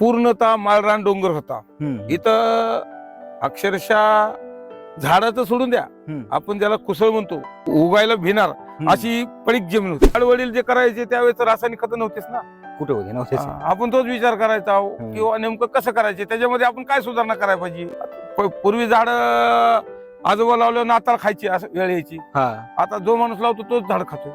पूर्णतः माळरान डोंगर होता. इथं अक्षरशः झाडं तर सोडून द्या. आपण ज्याला कुसळ म्हणतो उगायला हम्म. अशी पडीक जमीन होती. वडील जे करायचे त्यावेळेस रासायनिक खतं नव्हतेच ना? कुठे होते? आपण तोच विचार करायचा आहो. किंवा नेमकं कसं करायचे? त्याच्यामध्ये आपण काय सुधारणा करायला पाहिजे? पूर्वी झाड आजोबा लावलं नाताळ खायची असं वेळ यायची हा आता जो माणूस लावतो तोच झाड खातो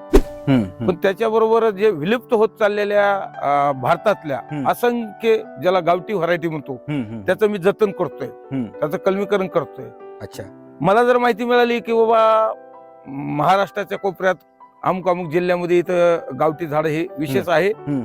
हम्म, हम्म. पण त्याच्याबरोबर जे विलुप्त होत चाललेल्या अं, भारतातल्या हम्म. असंख्य ज्याला गावठी व्हरायटी म्हणतो हम्म, हम्म. त्याचं मी जतन करतोय हम्म. त्याचं कलमीकरण करतोय अच्छा मला जर माहिती मिळाली की बाबा महाराष्ट्राच्या कोपऱ्यात अमुक अमुक जिल्ह्यामध्ये इथं गावठी झाड हे विशेष आहे हम्म.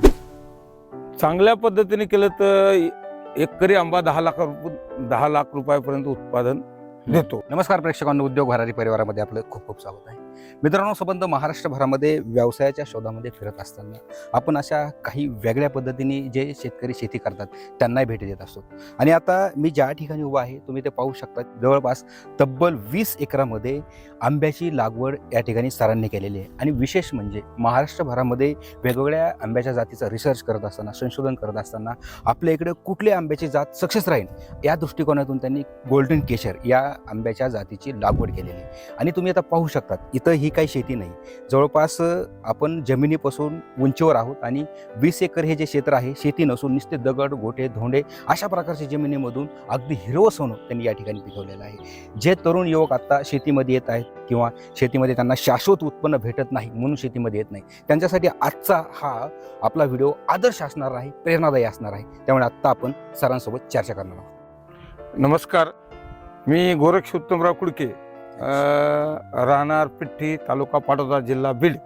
चांगल्या पद्धतीने केलं तर एकरी आंबा दहा लाख रुपये दहा लाख रुपयापर्यंत उत्पादन देतो. नमस्कार प्रेक्षकांनो उद्योग भरारी परिवारामध्ये आपलं खूप खूप स्वागत आहे. मित्रांनो सबंध महाराष्ट्रभरामध्ये व्यवसायाच्या शोधामध्ये फिरत असताना आपण अशा काही वेगळ्या पद्धतीने जे शेतकरी शेती करतात त्यांनाही भेटी देत असतो. आणि आता मी ज्या ठिकाणी उभा आहे तुम्ही ते पाहू शकता. जवळपास तब्बल वीस एकरामध्ये आंब्याची लागवड या ठिकाणी सरांनी केलेली आहे. आणि विशेष म्हणजे महाराष्ट्रभरामध्ये वेगवेगळ्या आंब्याच्या जातीचा रिसर्च करत असताना संशोधन करत असताना आपल्या इकडे कुठली आंब्याची जात सक्सेस राहील या दृष्टिकोनातून त्यांनी गोल्डन केशर या आंब्याच्या जातीची लागवड केलेली आहे. आणि तुम्ही आता पाहू शकतात इथं ही काही शेती नाही. जवळपास आपण जमिनीपासून उंचीवर आहोत आणि वीस एकर हे जे क्षेत्र आहे शेती नसून नुसते दगड गोटे धोंडे अशा प्रकारच्या जमिनीमधून अगदी हिरवं सोनं त्यांनी या ठिकाणी पिकवलेलं आहे. जे तरुण युवक आत्ता शेतीमध्ये येत आहेत किंवा शेतीमध्ये त्यांना शाश्वत उत्पन्न भेटत नाही म्हणून शेतीमध्ये येत नाही त्यांच्यासाठी आजचा हा आपला व्हिडिओ आदर्श असणार आहे प्रेरणादायी असणार आहे. त्यामुळे आत्ता आपण सरांसोबत चर्चा करणार आहोत. नमस्कार. मी गोरक्ष उत्तमराव कुडके राहणार पिठ्ठी तालुका पाटोदा जिल्हा बीड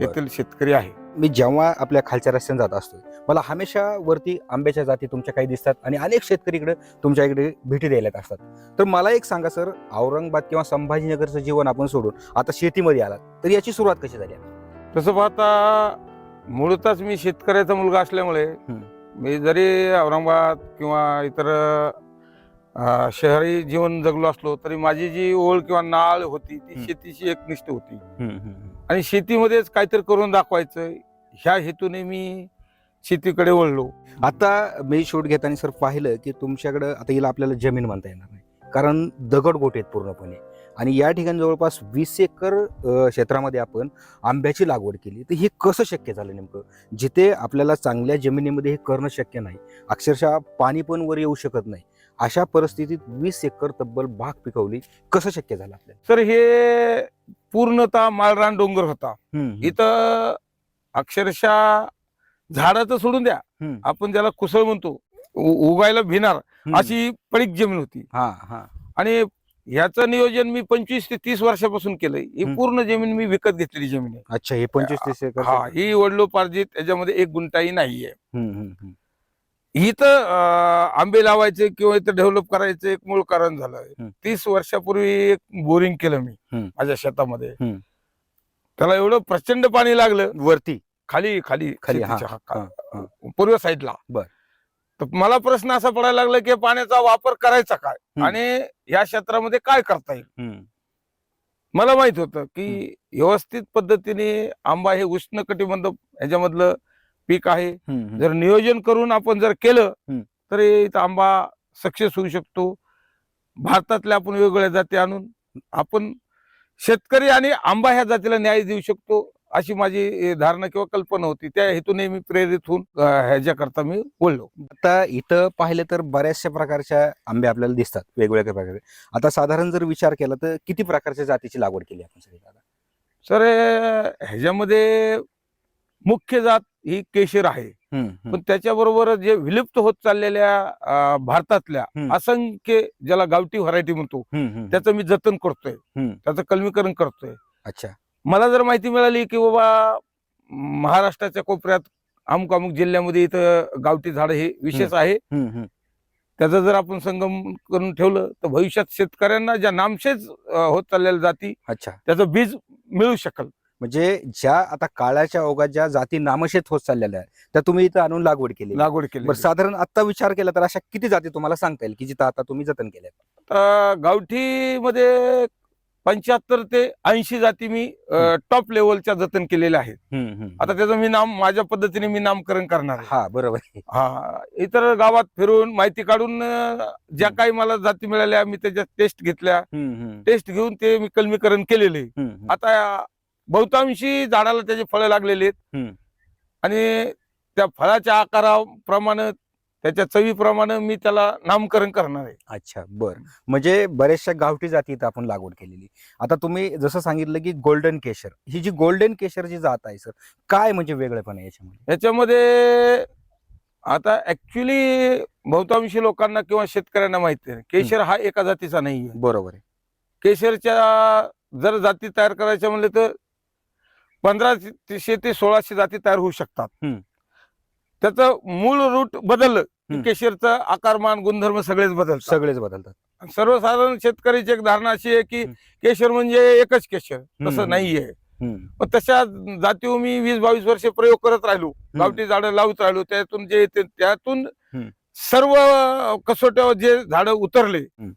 येथील शेतकरी आहे. मी जेव्हा आपल्या खालच्या रस्त्याने जात असतो मला हमेशा वरती आंब्याच्या जाती तुमच्या काही दिसतात आणि अनेक शेतकरी इकडे तुमच्या इकडे भेटी द्यायला असतात. तर मला एक सांगा सर औरंगाबाद किंवा संभाजीनगरचं जीवन आपण सोडून आता शेतीमध्ये आलात तर याची सुरुवात कशी झाली? तसं पाहता मूळतच मी शेतकऱ्याचा मुलगा असल्यामुळे. मी जरी औरंगाबाद किंवा इतर शहरी जीवन जगलो असलो तरी माझी जी ओळ किंवा नाळ होती ती. शेतीशी एकनिष्ठ होती. आणि शेतीमध्येच काहीतरी करून दाखवायचं ह्या हेतूने मी शेतीकडे वळलो. आता मी शूट घेताना सर पाहिलं की तुमच्याकडं आता हिला आपल्याला जमीन म्हणता येणार नाही. कारण दगड गोटे आहेत पूर्णपणे. आणि या ठिकाणी जवळपास वीस एकर क्षेत्रामध्ये आपण आंब्याची लागवड केली. तर हे कसं शक्य झालं नेमकं? जिथे आपल्याला चांगल्या जमिनीमध्ये हे करणं शक्य नाही. अक्षरशः पाणी पण वर येऊ शकत नाही. अशा परिस्थितीत वीस एकर तब्बल बाग पिकवली कसं शक्य झालं आपल्याला? तर हे पूर्णतः माळरान डोंगर होता. इथं अक्षरशः झाडं तर सोडून द्या. हम्म. आपण ज्याला कुसळ म्हणतो उगायला भिणार अशी पडीक जमीन होती. हा हा. आणि ह्याचं नियोजन मी पंचवीस ते तीस वर्षापासून केलंय. ही. पूर्ण जमीन मी विकत घेतलेली जमीन आहे. अच्छा हे पंचवीस तीस एकर हा ही वडलोपार्जित त्याच्यामध्ये एक गुंठाही नाहीये. इथं आंबे लावायचे किंवा इथं डेव्हलप करायचं एक मूळ कारण झालं. तीस वर्षापूर्वी एक बोरिंग केलं मी. माझ्या शेतामध्ये. त्याला एवढं प्रचंड पाणी लागलं. वरती? खाली खाली खाली, पूर्व साईडला. बर. तर मला प्रश्न असा पडायला लागला की पाण्याचा वापर करायचा काय. आणि या क्षेत्रामध्ये काय करता येईल? मला माहीत होतं की व्यवस्थित पद्धतीने आंबा हे उष्ण कटिबंध ह्याच्यामधलं पीक आहे. जर नियोजन करून आपण जर केलं. तर इथं आंबा सक्सेस होऊ शकतो. भारतातल्या आपण वेगवेगळ्या जाती आणून आपण शेतकरी आणि आंबा ह्या जातीला न्याय देऊ शकतो अशी माझी धारणा किंवा कल्पना होती. त्या हेतूने मी प्रेरित होऊन ह्याच्याकरता मी बोललो. आता इथं पाहिलं तर बऱ्याचशा प्रकारच्या आंबे आपल्याला दिसतात वेगवेगळ्या प्रकारे. आता साधारण जर विचार केला तर किती प्रकारच्या जातीची लागवड केली आपण सर ह्याच्यामध्ये मुख्य जात ही केशर आहे. पण त्याच्याबरोबर जे विलुप्त होत चाललेल्या भारतातल्या. असंख्य ज्याला गावठी व्हरायटी म्हणतो. त्याचं मी जतन करतोय. त्याचं कलमीकरण करतोय अच्छा मला जर माहिती मिळाली की बाबा महाराष्ट्राच्या कोपऱ्यात अमुक अमुक जिल्ह्यामध्ये इथं गावठी झाड हे विशेष आहे. त्याचा जर आपण संगम करून ठेवलं तर भविष्यात शेतकऱ्यांना ज्या नामशेज अं, होत चाललेल्या जाती अच्छा त्याचं बीज मिळू शकल म्हणजे ज्या आता काळाच्या ओघात ज्या जाती नामशेत होत चाललेल्या आहेत त्या तुम्ही इथं आणून लागवड केली लागवड केली बरं साधारण आता विचार केला तर अशा किती जाती तुम्हाला सांगता येईल की जिथं आता तुम्ही जतन केल्या? गावठी मध्ये पंच्याहत्तर ते ऐंशी जाती मी टॉप लेवलच्या जतन केलेल्या आहेत. आता त्याचं मी नाम माझ्या पद्धतीने मी नामकरण करणार आहे. हा बरोबर आहे. हा इतर गावात फिरून माहिती काढून अं, ज्या काही मला जाती मिळाल्या मी त्याच्या टेस्ट घेतल्या. हम्म, हम्म, टेस्ट घेऊन ते मी कलमीकरण केलेले. आहे. हम्म, हम्म. आता बहुतांशी झाडाला त्याचे फळं लागलेले आहेत. आणि त्या फळाच्या आकाराप्रमाणे त्याच्या चवीप्रमाणे मी त्याला नामकरण करणार आहे. अच्छा बर. म्हणजे बऱ्याचशा गावठी जाती इथं आपण लागवड केलेली. आता तुम्ही जसं सांगितलं की गोल्डन केशर. ही जी गोल्डन केशर जी जात आहे सर काय म्हणजे वेगळेपण आहे याच्यामध्ये? याच्यामध्ये आता ऍक्च्युली बहुतांशी लोकांना किंवा शेतकऱ्यांना माहिती आहे. केशर हा एका जातीचा नाही आहे बरोबर आहे. केशरच्या जर जाती तयार करायच्या म्हणले तर पंधराशे ते सोळाशे जाती तयार होऊ शकतात हम्म. त्याचं मूळ रूट बदललं की हम्म. केशरचं आकारमान गुणधर्म सगळेच बदलतात सगळेच बदलतात सर्वसाधारण शेतकऱ्याची एक धारणा अशी आहे की हम्म. केशर म्हणजे एकच केशर हम्म. तसं नाहीये हम्म, पण तशा जातीवर मी वीस बावीस वर्ष प्रयोग करत राहिलो गावठी झाडं लावत राहिलो त्यातून जे येते त्यातून हम्म. सर्व कसोट्यावर जे झाडं उतरले हम्म.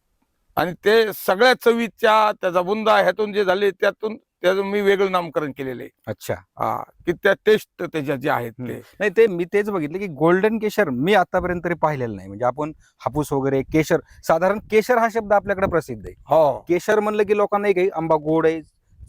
आणि ते सगळ्या चवीच्या त्याचा बुंदा ह्यातून जे झाले त्यातून त्याचं मी वेगळं नामकरण केलेलं आहे. अच्छा. हा की त्या टेस्ट त्याच्या जे आहेत. ते. नाही ते मी तेच बघितलं की गोल्डन केशर मी आतापर्यंत तरी पाहिलेलं नाही. म्हणजे आपण हापूस वगैरे केशर साधारण केशर हा शब्द आपल्याकडे प्रसिद्ध आहे. हो. केशर म्हणलं की लोकांना एक आहे, आंबा गोड आहे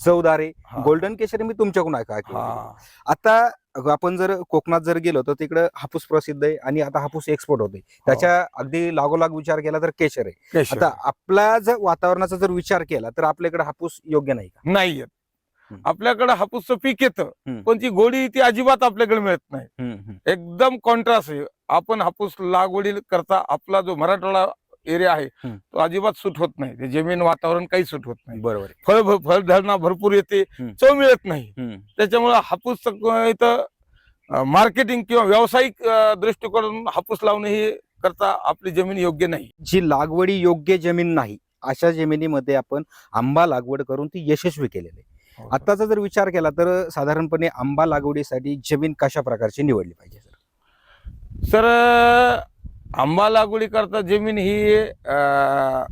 चवदार आहे. हा. गोल्डन केशर मी तुमच्याकडून ऐका ऐकलं. हा. आता आपण जर कोकणात जर गेलो तर तिकडं हापूस प्रसिद्ध आहे आणि आता हापूस एक्सपोर्ट होते त्याच्या अगदी लागोलाग विचार केला तर केशर आहे. केशर. आता आपला जर वातावरणाचा जर विचार केला तर आपल्याकडे हापूस योग्य नाही का? नाही येत. आपल्याकडे हापूसचं पीक येतं. पण ती गोडी ती अजिबात आपल्याकडे मिळत नाही एकदम कॉन्ट्रास्ट आहे आपण हापूस लागवडी करता आपला जो मराठवाडा एरिया आहे. तो अजिबात सूट होत नाही ते जमीन वातावरण काही सूट होत नाही बरोबर. फळ फळधारणा भरपूर येते. चव मिळत नाही. त्याच्यामुळे हापूस इथं मार्केटिंग किंवा व्यावसायिक अं, दृष्टिकोनातून हापूस लावणं ही करता आपली जमीन योग्य नाही जी लागवडी योग्य जमीन नाही अशा जमिनीमध्ये आपण आंबा लागवड करून ती यशस्वी केलेली आहे आताचा जर विचार केला तर साधारणपणे आंबा लागवडीसाठी जमीन कशा प्रकारची निवडली पाहिजे सर? सर आंबा लागवडी करता जमीन ही अं,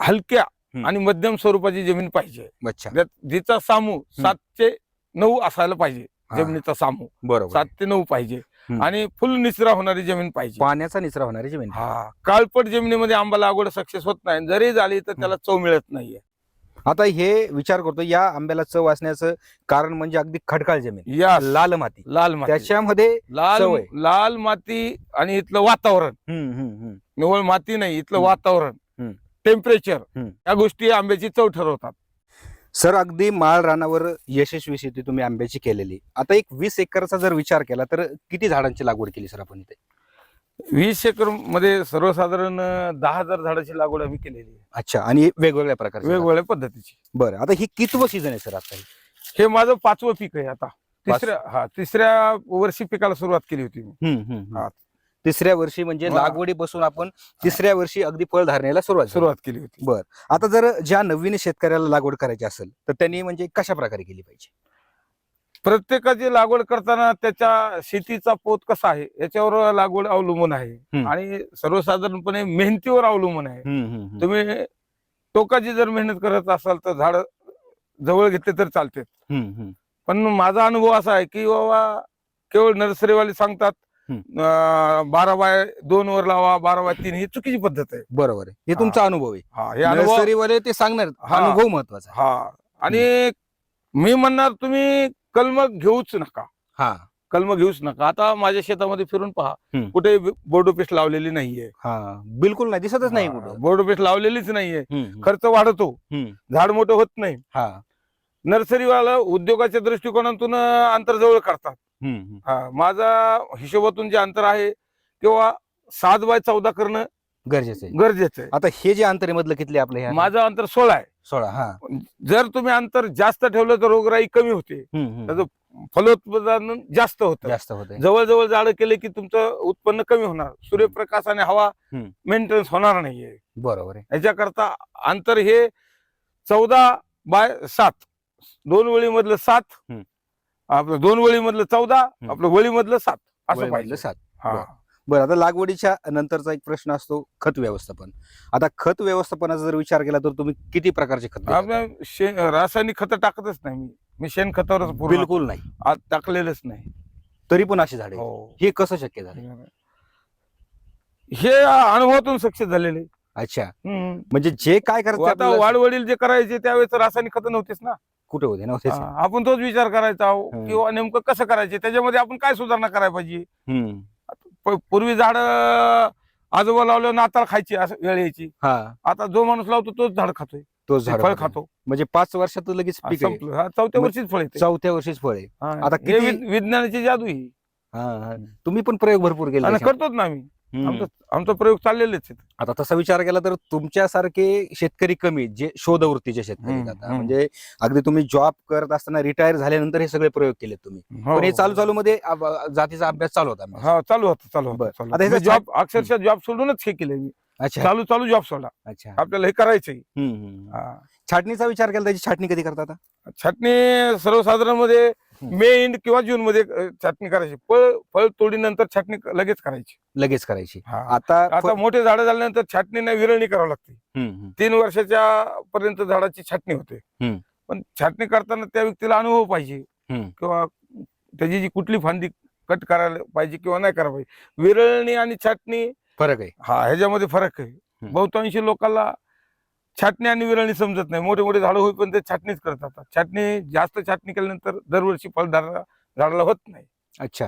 हलक्या हम्म. आणि मध्यम स्वरूपाची जमीन पाहिजे. अच्छा. ज्यात- जिचा सामू सात ते नऊ असायला पाहिजे हा. जमिनीचा सामू. बरोबर. सात ते नऊ पाहिजे हम्म. आणि फुल निचरा होणारी जमीन पाहिजे. पाण्याचा निचरा होणारी जमीन. हा. काळपट जमिनीमध्ये आंबा लागवड सक्सेस होत नाही. जरी झाली तर त्याला चव मिळत नाहीये. आता हे विचार करतो या आंब्याला चव असण्याचं कारण म्हणजे अगदी खडकाळ जमीन या लाल माती लाल माती त्याच्यामध्ये लाल. लाल माती आणि इथलं वातावरण हम्म, हम्म, हम्म. निवळ माती नाही इथलं हम्म. वातावरण. टेम्परेचर हम्म. या गोष्टी आंब्याची चव ठरवतात सर अगदी माळ रानावर यशस्वी शेती तुम्ही आंब्याची केलेली आता एक वीस एकरचा जर विचार केला तर किती झाडांची लागवड केली सर आपण इथे वीस एकरमध्ये सर्वसाधारण दहा हजार झाडाची लागवड आम्ही केलेली आहे अच्छा आणि वेगवेगळ्या प्रकारचे वेगवेगळ्या पद्धतीची बरं आता ही कितवं सीझन आहे सर आता हे? हे माझं पाचवं पीक आहे आता तिसऱ्या हा तिसऱ्या वर्षी पिकाला सुरुवात केली होती मी हम्म, हम्म, हम्म. हा. तिसऱ्या वर्षी म्हणजे हा. लागवडीपासून आपण तिसऱ्या वर्षी अगदी फळ धारणेला सुरुवात झाली. सुरुवात केली होती आता जर ज्या नवीन शेतकऱ्याला लागवड करायची असेल तर त्यांनी म्हणजे कशा प्रकारे केली पाहिजे प्रत्येकाची लागवड करताना त्याच्या शेतीचा पोत कसा आहे याच्यावर लागवड अवलंबून आहे. आणि सर्वसाधारणपणे मेहनतीवर अवलंबून आहे. तुम्ही टोकाची जर मेहनत करत असाल तर झाड जवळ घेतले तर चालते. पण माझा अनुभव असा आहे की बाबा केवळ नर्सरीवाले सांगतात बारा बाय दोन वर लावा बारा बाय तीन ही चुकीची पद्धत आहे. बरोबर आहे. हे तुमचा अनुभव आहे. हा हे नर्सरीवाले ते सांगणार. अनुभव महत्त्वाचा हा. आणि मी म्हणणार तुम्ही कलम घेऊच नका. हा. कलम घेऊच नका. आता माझ्या शेतामध्ये फिरून पहा. कुठे बोर्ड ऑफिस लावलेली नाहीये. हा. बिलकुल नाही. दिसतच नाही कुठं. बोर्ड ऑफिस लावलेलीच नाहीये. खर्च वाढतो. झाड मोठं होत नाही. हा. नर्सरीवाला उद्योगाच्या दृष्टिकोनातून अंतर जवळ करतात. हा. माझा हिशोबातून जे अंतर आहे किंवा सात बाय चौदा करणं गरजेचं आहे. गरजेचं आहे. आता हे जे अंतर मधलं किती आपलं हे माझं अंतर सोळा आहे. सोळा हा. जर तुम्ही अंतर जास्त ठेवलं तर रोगराई कमी होते. त्याचं फलोत्पादन जास्त होतं. जास्त होत. जवळजवळ झाडं केले की तुमचं उत्पन्न कमी होणार. सूर्यप्रकाश आणि हवा. मेंटेनन्स होणार नाहीये. बरोबर आहे. याच्याकरता अंतर हे चौदा बाय सात. दोन वळी मधलं सात. आपलं दोन वळी मधलं चौदा. आपलं वळी मधलं सात. असं पाहिजे. सात. हा. बरं. आता लागवडीच्या नंतरचा एक प्रश्न असतो खत व्यवस्थापन. आता खत व्यवस्थापनाचा जर विचार केला तर तुम्ही किती प्रकारचे खत देता? आपल्या शे- रासायनिक खतं टाकतच नाही मी. मी शेणखतावरच पूर्ण बिलकुल नाही. टाकलेलंच नाही. तरी पण अशी झाडे हो. हे कसं शक्य झालं? हे अनुभवातून सक्सेस झालेले. अच्छा. हम्म. म्हणजे जे काय करायचं आता आपल्याला- वाडवडील जे करायचे त्यावेळेस रासायनिक खतं नव्हतेच ना? कुठे होते? नव्हतेच. हा, आपण तोच विचार करायचा. हम्म. किंवा नेमकं कसं करायचे? त्याच्यामध्ये आपण काय सुधारणा करायला पाहिजे? हम्म. पूर्वी झाड आजोबा लावलं नाताळ खायची असं वेळ यायची हा आता जो माणूस लावतो तोच झाड खातोय तोच झाड फळ खातो. म्हणजे पाच वर्षात लगेच हा, पीक आहे. संपलं. हा, चौथ्या मग वर्षीच फळ येते चौथ्या वर्षीच फळ आहे हा, आता हे किती- विज्ञानाची जादू ही हा, हा. तुम्ही पण प्रयोग भरपूर केले आणि त्याच्यात. करतोच ना आम्ही. आमचा आमचा प्रयोग चाललेलेच आहेत. आता तसा विचार केला तर तुमच्यासारखे शेतकरी कमी जे शोधवृत्तीचे शेतकरी आता हम्म. म्हणजे अगदी तुम्ही जॉब करत असताना रिटायर झाल्यानंतर हे सगळे प्रयोग केले तुम्ही हो, पण हे हो. चालू चालू मध्ये अब- जातीचा अभ्यास चालू होता हा चालू होतं चालू बरं. होतं आता जॉब अक्षरशः जॉब सोडूनच हे केलंय मी अच्छा चालू चालू जॉब सोडा अच्छा आपल्याला हे करायचंय हम्म, हम्म. हा. छाटणीचा विचार केला त्याची छाटणी कधी करता आता छाटणी सर्वसाधारणमध्ये. मे एंड किंवा जून मध्ये छाटणी करायची. फळ फळ तोडीनंतर छाटणी लगेच करायची. लगेच करायची. आता आता मोठे झाडं झाल्यानंतर छाटणी नाही विरळणी करावी लागते. तीन वर्षाच्या पर्यंत झाडाची छाटणी होते. पण छाटणी करताना त्या व्यक्तीला अनुभव पाहिजे. किंवा त्याची जी कुठली फांदी कट करायला पाहिजे किंवा नाही करायला पाहिजे. विरळणी आणि छाटणी फरक आहे. हा ह्याच्यामध्ये फरक आहे. बहुतांशी लोकांना छाटणी आणि विरळणी समजत नाही. मोठे मोठे झाडं होईपर्यंत ते छाटणीच करतात छाटणी जास्त छाटणी केल्यानंतर दरवर्षी फळ झाडा- झाडाला होत नाही. अच्छा.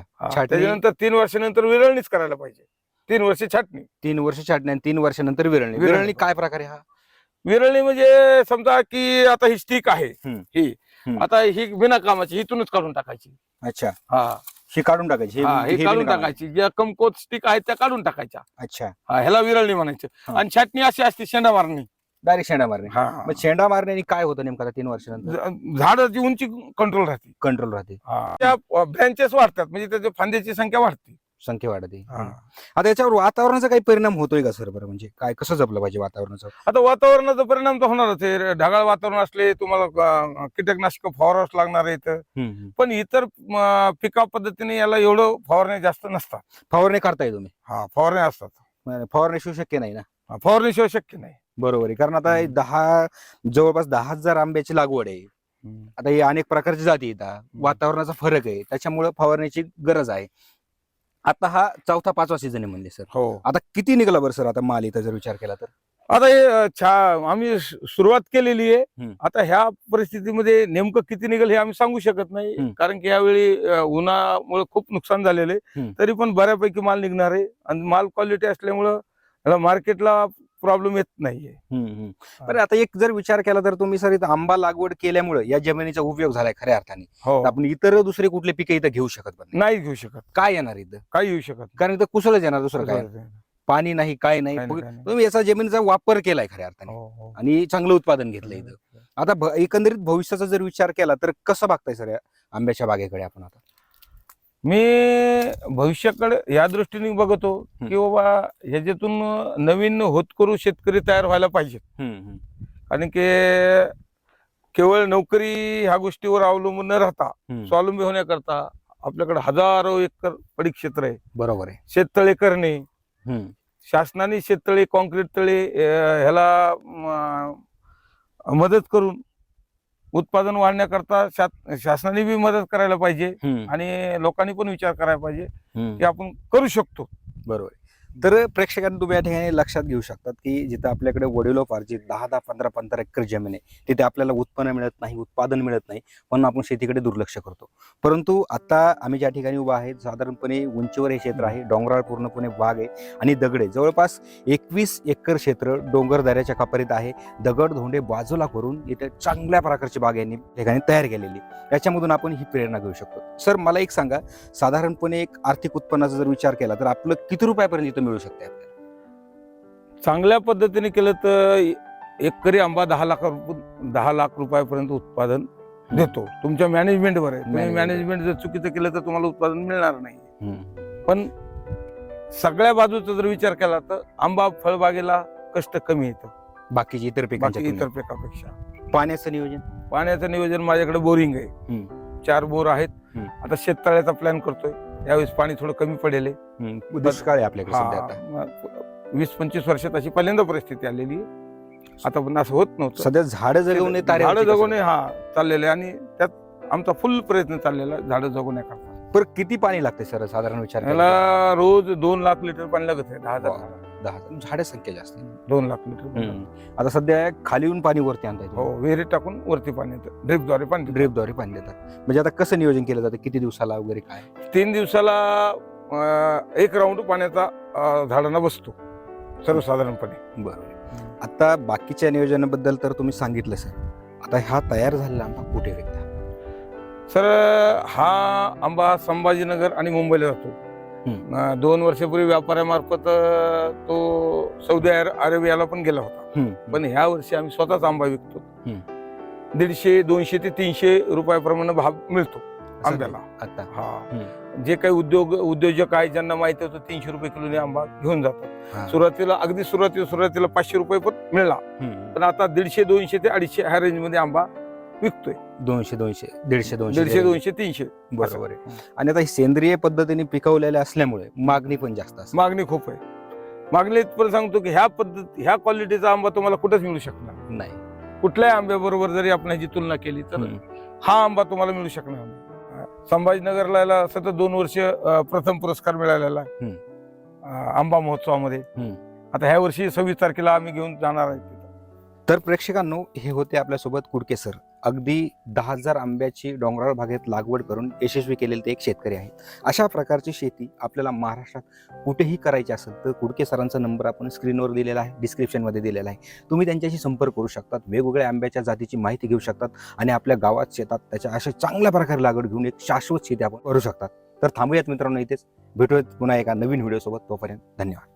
त्याच्यानंतर तीन वर्षानंतर विरळणीच करायला पाहिजे. तीन वर्ष छाटणी. तीन वर्ष छाटणी आणि तीन वर्षानंतर विरळणी. विरळणी. काय प्रकारे हा? विरळणी म्हणजे समजा की आता ही स्टिक आहे. ही. आता ही बिना कामाची हिथूनच काढून टाकायची. अच्छा. हा. ही काढून टाकायची. हे- काढून. टाकायची. ज्या कमकोत स्टिक आहेत त्या काढून टाकायच्या. अच्छा. ह्याला विरळणी म्हणायचं. आणि छाटणी अशी असते शेंडा मारणी. डायरेक्ट शेंडा मारणे. हा. मग शेंडा मारण्याने काय होतं नेमकं आता तीन वर्षानंतर? झ- झाडाची उंची कंट्रोल राहते. कंट्रोल राहते. त्या ब्रँचेस वाढतात. म्हणजे त्याच्या फांद्याची संख्या वाढते. संख्या वाढते. आता याच्यावर वातावरणाचा काही परिणाम होतोय का सर बरं? म्हणजे काय कसं जपलं पाहिजे वातावरणाचं? आता वातावरणाचा परिणाम तर होणारच आहे. ढगाळ वातावरण असले तुम्हाला कीटकनाशक फवारावंच लागणार हम्म, हम्म. पण इतर अं, पिकाव पद्धतीने याला एवढं फवारण्या जास्त नसतात. फवारणी करताय तुम्ही? हा फवारण्या असतात. म्हणजे फवारणीशिवाय शक्य नाही ना? हा, फवारणीशिवाय शक्य नाही. बरोबर आहे. कारण आता हे. दहा जवळपास दहा हजार आंब्याची लागवड आहे. आता ही अनेक प्रकारची जाती येतात वातावरणाचा फरक आहे. त्याच्यामुळे फवारण्याची गरज आहे. आता हा चौथा पाचवा सीझन आहे म्हणले सर हो. आता किती निघाला बरं सर आता माल इथं जर विचार केला तर? आता हे अं, छा आम्ही सु- सुरुवात केलेली आहे. हम्म. आता ह्या परिस्थितीमध्ये नेमकं किती निघेल हे आम्ही सांगू शकत नाही. कारण की यावेळी अं, उन्हामुळे खूप नुकसान झालेलं आहे. तरी पण बऱ्यापैकी माल निघणार आहे. आणि माल क्वालिटी असल्यामुळं याला मार्केटला प्रॉब्लेम येत नाहीये. बरं आता एक जर विचार केला तर तुम्ही सर इथं आंबा लागवड केल्यामुळे या जमिनीचा उपयोग झालाय खऱ्या अर्थाने. हो. आपण इतर दुसरे कुठले पिके इथं घेऊ शकत पण नाही. घेऊ शकत. काय येणार इथं? काही येऊ शकत कारण इथं कुसळच येणार दुसरं काय. पाणी नाही काय नाही. तुम्ही याचा जमिनीचा वापर केलाय खऱ्या अर्थाने. हो, हो. आणि चांगलं उत्पादन घेतलं इथं. आता एकंदरीत भविष्याचा जर विचार केला तर कसं बघताय सर या आंब्याच्या बागेकडे आपण आता? मी भविष्याकडे या दृष्टीने बघतो. की बाबा ह्याच्यातून नवीन होतकरू शेतकरी तयार व्हायला पाहिजेत कारण की केवळ नोकरी ह्या गोष्टीवर अवलंबून न राहता स्वावलंबी होण्याकरता आपल्याकडे हजारो एकर पडीक क्षेत्र आहे. बरोबर आहे. शेततळे करणे. शासनाने शेततळे कॉन्क्रीट तळे ह्याला मदत करून उत्पादन वाढण्याकरता शा- शासनाने बी मदत करायला पाहिजे हम्म. आणि लोकांनी पण विचार करायला पाहिजे हम्म. की आपण करू शकतो बरोबर. तर प्रेक्षकांनी तुम्ही या ठिकाणी लक्षात घेऊ शकतात की जिथं आपल्याकडे वडिलोपार्जित दहा दहा पंधरा पंधरा एकर जमीन आहे तिथे आपल्याला उत्पन्न मिळत नाही उत्पादन मिळत नाही म्हणून आपण शेतीकडे दुर्लक्ष करतो. परंतु आता आम्ही ज्या ठिकाणी उभा आहे साधारणपणे उंचीवर हे क्षेत्र आहे डोंगराळ पूर्णपणे बाग आहे आणि दगडे. जवळपास एकवीस एकर क्षेत्र डोंगर दऱ्याच्या कापरीत आहे. दगड धोंडे बाजूला करून इथे चांगल्या प्रकारची बाग यांनी ठिकाणी तयार केलेली याच्यामधून आपण ही प्रेरणा घेऊ शकतो. सर मला एक सांगा साधारणपणे एक आर्थिक उत्पन्नाचा जर विचार केला तर आपलं किती रुपयापर्यंत मिळू शकते आपल्याला चांगल्या पद्धतीने केलं तर एकरी आंबा दहा लाख दहा लाख रुपयापर्यंत उत्पादन देतो तुमच्या मॅनेजमेंटवर आहे तुम्ही. मॅनेजमेंट जर चुकीचं केलं तर तुम्हाला उत्पादन मिळणार नाही. पण सगळ्या बाजूचा जर विचार केला तर आंबा फळबागेला कष्ट कमी येतं बाकीची इतर बाकी इतर. पिकापेक्षा पाण्याचं नियोजन पाण्याचं नियोजन माझ्याकडे बोरिंग आहे. चार बोर आहेत. आता शेततळ्याचा प्लॅन करतोय यावेळेस पाणी थोडं कमी पडेल आहे. हम्म, दुष्काळ आहे आपल्याकडे सध्या आता हा, वीस पंचवीस वर्षात अशी पहिल्यांदा परिस्थिती आलेली आहे. आता पण असं होत नव्हतं सध्या झाडं जगवणे झाडं जगवणे हा चाललेले आणि त्यात आमचा फुल प्रयत्न चाललेला आहे झाडं जगवण्याकरता पर किती पाणी लागते सर साधारण विचार केला तर? याला रोज दोन लाख लिटर पाणी लागत आहे दहा हजार वा. दहा हजार. झाडे संख्या जास्त आहे. दोन लाख लिटर. आता सध्या खाली येऊन पाणी वरती हो विहिरीत टाकून वरती पाणी येतं. ड्रिपद्वारे पाणी. ड्रेपद्वारे पाणी देतात. म्हणजे आता कसं नियोजन केलं जातं? किती दिवसाला वगैरे काय? तीन दिवसाला अं, एक राऊंड पाण्याचा अं, झाडांना बसतो. सर्वसाधारणपणे. बरोबर. आता बाकीच्या नियोजनाबद्दल तर तुम्ही सांगितलं सर. आता हा तयार झालेला आंबा कुठे विकता? सर हा आंबा संभाजीनगर आणि मुंबईला जातो. दोन वर्षापूर्वी व्यापाऱ्यामार्फत तो सौदी अरे- अरेबियाला पण गेला होता. पण ह्या वर्षी आम्ही स्वतःच आंबा विकतो. दीडशे दोनशे ते तीनशे रुपयाप्रमाणे भाव मिळतो आंब्याला. आता. हा. जे काही उद्योग उद्योजक आहेत ज्यांना माहिती होतं तीनशे रुपये किलोने आंबा घेऊन जातात. सुरुवातीला अगदी सुरुवातीला सुरुवातीला पाचशे रुपये पण मिळाला. पण आता दीडशे दोनशे ते अडीचशे ह्या रेंजमध्ये आंबा विकतोय. दोनशे दोनशे दीडशे दोनशे दीडशे दोनशे तीनशे. बरोबर आहे. आणि आता ही सेंद्रिय पद्धतीने पिकवलेल्या असल्यामुळे मागणी पण जास्त असते. मागणी खूप आहे. मागणी इथपर्यंत सांगतो की ह्या पद्धत ह्या क्वालिटीचा आंबा तुम्हाला कुठेच मिळू शकणार नाही. कुठल्याही आंब्याबरोबर जरी आपण ह्याची तुलना केली तर. हा. आंबा तुम्हाला मिळू शकणार नाही. संभाजीनगरला सतत दोन वर्ष प्रथम पुरस्कार मिळालेला आंबा महोत्सवामध्ये. आता ह्या वर्षी सव्वीस तारखेला आम्ही घेऊन जाणार आहे. तर प्रेक्षकांनो हे होते आपल्यासोबत कुडके सर. अगदी दहा हजार आंब्याची डोंगराळ भागात लागवड करून यशस्वी केलेले ते एक शेतकरी आहेत. अशा प्रकारची शेती आपल्याला महाराष्ट्रात कुठेही करायची असेल तर कुडके सरांचा नंबर आपण स्क्रीनवर दिलेला आहे डिस्क्रिप्शनमध्ये दिलेला आहे. तुम्ही त्यांच्याशी संपर्क करू शकतात वेगवेगळ्या आंब्याच्या जातीची माहिती घेऊ शकतात आणि आपल्या गावात शेतात त्याच्या अशा चांगल्या प्रकारे लागवड घेऊन एक शाश्वत शेती आपण करू शकतात. तर थांबूयात मित्रांनो इथेच. भेटूयात पुन्हा एका नवीन व्हिडिओसोबत. तोपर्यंत धन्यवाद.